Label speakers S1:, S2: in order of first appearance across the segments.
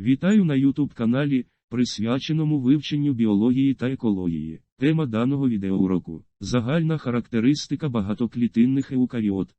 S1: Вітаю на YouTube каналі, присвяченому вивченню біології та екології. Тема даного відеоуроку – загальна характеристика багатоклітинних еукаріот.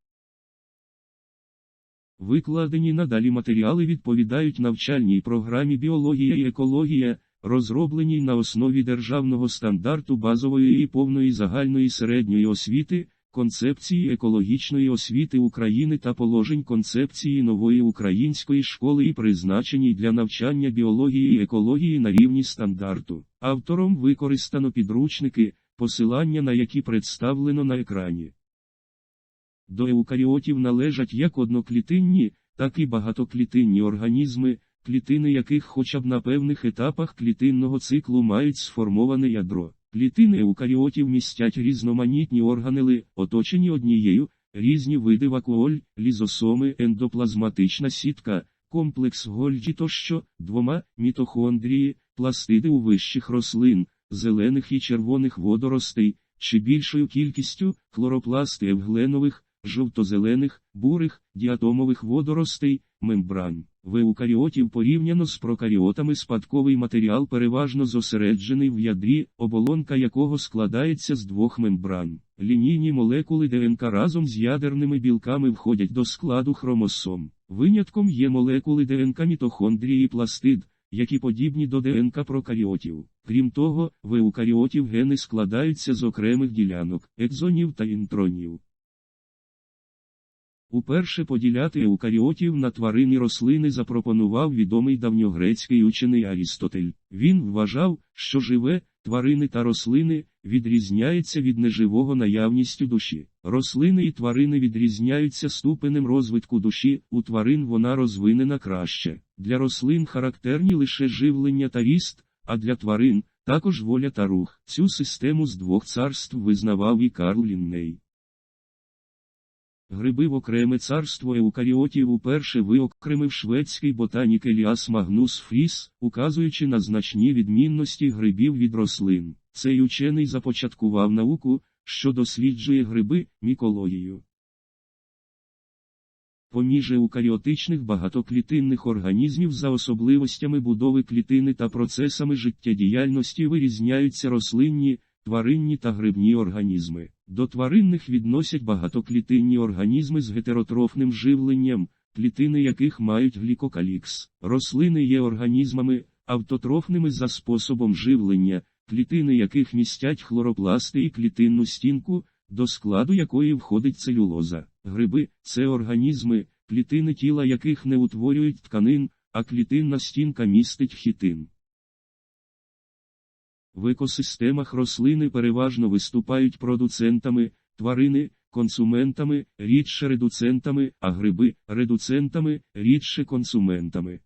S1: Викладені надалі матеріали відповідають навчальній програмі біологія і екологія, розробленій на основі державного стандарту базової і повної загальної середньої освіти, концепції екологічної освіти України та положень концепції нової української школи і призначеній для навчання біології і екології на рівні стандарту. Автором використано підручники, посилання на які представлено на екрані. До еукаріотів належать як одноклітинні, так і багатоклітинні організми, клітини яких хоча б на певних етапах клітинного циклу мають сформоване ядро. Клітини еукаріотів містять різноманітні органели, оточені однією, різні види вакуоль, лізосоми, ендоплазматична сітка, комплекс Гольджі тощо, двома, мітохондрії, пластиди у вищих рослин, зелених і червоних водоростей, чи більшою кількістю, хлоропласти евгленових, жовтозелених, бурих, діатомових водоростей, мембран. В еукаріотів порівняно з прокаріотами спадковий матеріал переважно зосереджений в ядрі, оболонка якого складається з двох мембран. Лінійні молекули ДНК разом з ядерними білками входять до складу хромосом. Винятком є молекули ДНК мітохондрії і пластид, які подібні до ДНК прокаріотів. Крім того, в еукаріотів гени складаються з окремих ділянок, екзонів та інтронів. Уперше поділяти еукаріотів на тварин і рослини запропонував відомий давньогрецький учений Арістотель. Він вважав, що живе, тварини та рослини, відрізняється від неживого наявністю душі. Рослини і тварини відрізняються ступенем розвитку душі, у тварин вона розвинена краще. Для рослин характерні лише живлення та ріст, а для тварин також воля та рух. Цю систему з двох царств визнавав і Карл Лінней. Гриби в окреме царство еукаріотів уперше виокремив шведський ботанік Еліас Магнус Фріс, указуючи на значні відмінності грибів від рослин. Цей учений започаткував науку, що досліджує гриби, мікологію. Поміж еукаріотичних багатоклітинних організмів за особливостями будови клітини та процесами життєдіяльності вирізняються рослинні, тваринні та грибні організми. До тваринних відносять багатоклітинні організми з гетеротрофним живленням, клітини яких мають глікокалікс. Рослини є організмами, автотрофними за способом живлення, клітини яких містять хлоропласти і клітинну стінку, до складу якої входить целюлоза. Гриби це організми, клітини тіла яких не утворюють тканин, а клітинна стінка містить хітин. В екосистемах рослини переважно виступають продуцентами, тварини, консументами, рідше редуцентами, а гриби редуцентами, рідше консументами.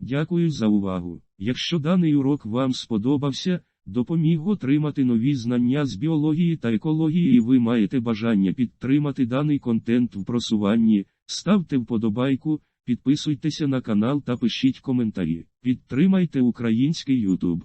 S1: Дякую за увагу. Якщо даний урок вам сподобався, допоміг отримати нові знання з біології та екології і ви маєте бажання підтримати даний контент в просуванні, ставте вподобайку. Підписуйтеся на канал та пишіть коментарі. Підтримайте український YouTube.